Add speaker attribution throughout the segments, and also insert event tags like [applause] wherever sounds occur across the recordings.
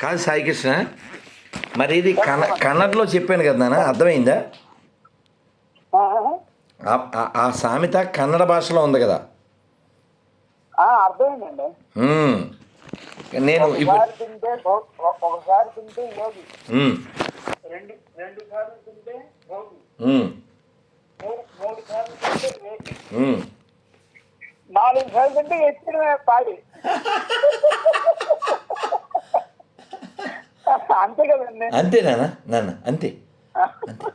Speaker 1: కాదు సాయి కృష్ణ మరి ఇది కన్న కన్నడలో చెప్పాను కదా నాన్న అర్థమైందా
Speaker 2: ఆ,
Speaker 1: ఆ- ఆ- ఆ సామెత కన్నడ భాషలో ఉంది కదా
Speaker 2: ఆ, అర్థమైందండి
Speaker 1: మ్మ్. నేను ఇప్పుడు
Speaker 2: ఒకసారి తింటే తింటే యోగి
Speaker 1: మ్మ్.
Speaker 2: రెండు రెండు సార్లు తింటే. మూడు సార్లు. నాలుగు సార్లు తింటే ఎత్తిన పాడి [laughs] అంతే కదండి
Speaker 1: అంతే నాన్న నాన్న అంతే అంతే.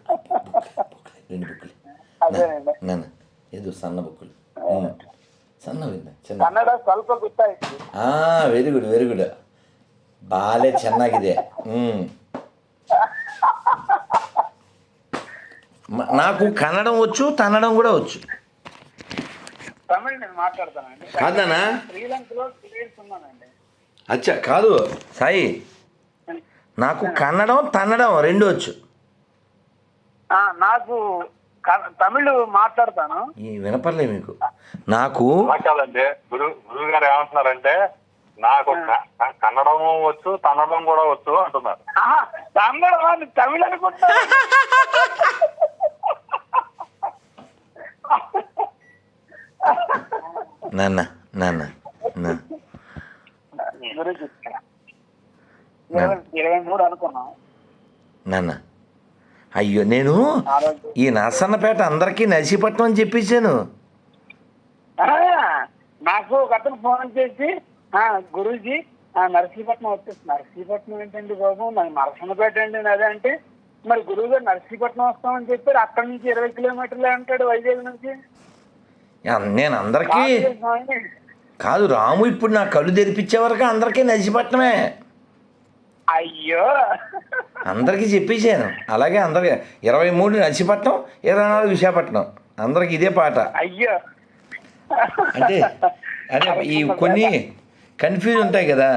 Speaker 1: రెండు బుక్కులు
Speaker 2: అదేనండి
Speaker 1: నాన్న ఏదో సన్న బుక్కులు మ్మ్. సన్నవి చిన్న
Speaker 2: కన్నడ ಸ್ವಲ್ಪ ಗೊತ್ತಾಯ್ತು
Speaker 1: వెరీ గుడ్ వెరీ గుడ్ బాలే ಚೆನ್ನಾಗಿದೆ మ్మ్. మ- నాకు కన్నడం వచ్చు తన్నడం కూడా వచ్చు
Speaker 2: తమిళ్ నేను మాట్లాడతానండి
Speaker 1: కాదనా
Speaker 2: శ్రీలంకలో క్లియర్స్ ఉన్నానండి
Speaker 1: అచ్చా కాదు సాయి నాకు కన్నడం తన్నడం రెండు వచ్చు
Speaker 2: ఆ, నాకు క- తమిళ్ మాట్లాడతాను.
Speaker 1: ఈ వినపడలే మీకు. నాకు
Speaker 3: కాదండి గురు గురువు గారు ఏమంటున్నారంటే నాకు క- క- కన్నడము వచ్చు తన్నడం కూడా వచ్చు అంటున్నారు.
Speaker 2: ఆహా, తమిళ అనుకుంటా.
Speaker 1: నాన్న నాన్న నా.
Speaker 2: ఇరవై మూడు అనుకున్నాం.
Speaker 1: నాన్న. అయ్యో నేను ఈ నర్సన్నపేట అందరికీ నర్సీపట్నం అని చెప్పేశాను.
Speaker 2: నాకు ఒక అతను ఫోన్ చేసి ఆ, గురూజీ ఆ, నర్సీపట్నం వచ్చేసి నర్సీపట్నం ఏంటండి బాబు? మరి నరసన్నపేట అండి అదే అంటే మరి గురువు గారు నర్సీపట్నం వస్తామని చెప్పారు. అక్కడి నుంచి ఇరవై కిలోమీటర్లే అంటాడు వైజాగ్ నుంచి.
Speaker 1: నేను అందరికీ కాదు రాము ఇప్పుడు నా కళ్ళు తెరిపించే వరకు అందరికీ నర్సీపట్నమే.
Speaker 2: అయ్యో.
Speaker 1: అందరికీ చెప్పేశాను. అలాగే అందరికి ఇరవై మూడు నర్సీపట్నం ఇరవై నాలుగు విశాఖపట్నం. అందరికి ఇదే పాట.
Speaker 2: అయ్యో.
Speaker 1: అంటే అదే ఈ కొన్ని కన్ఫ్యూజ్ ఉంటాయి కదా.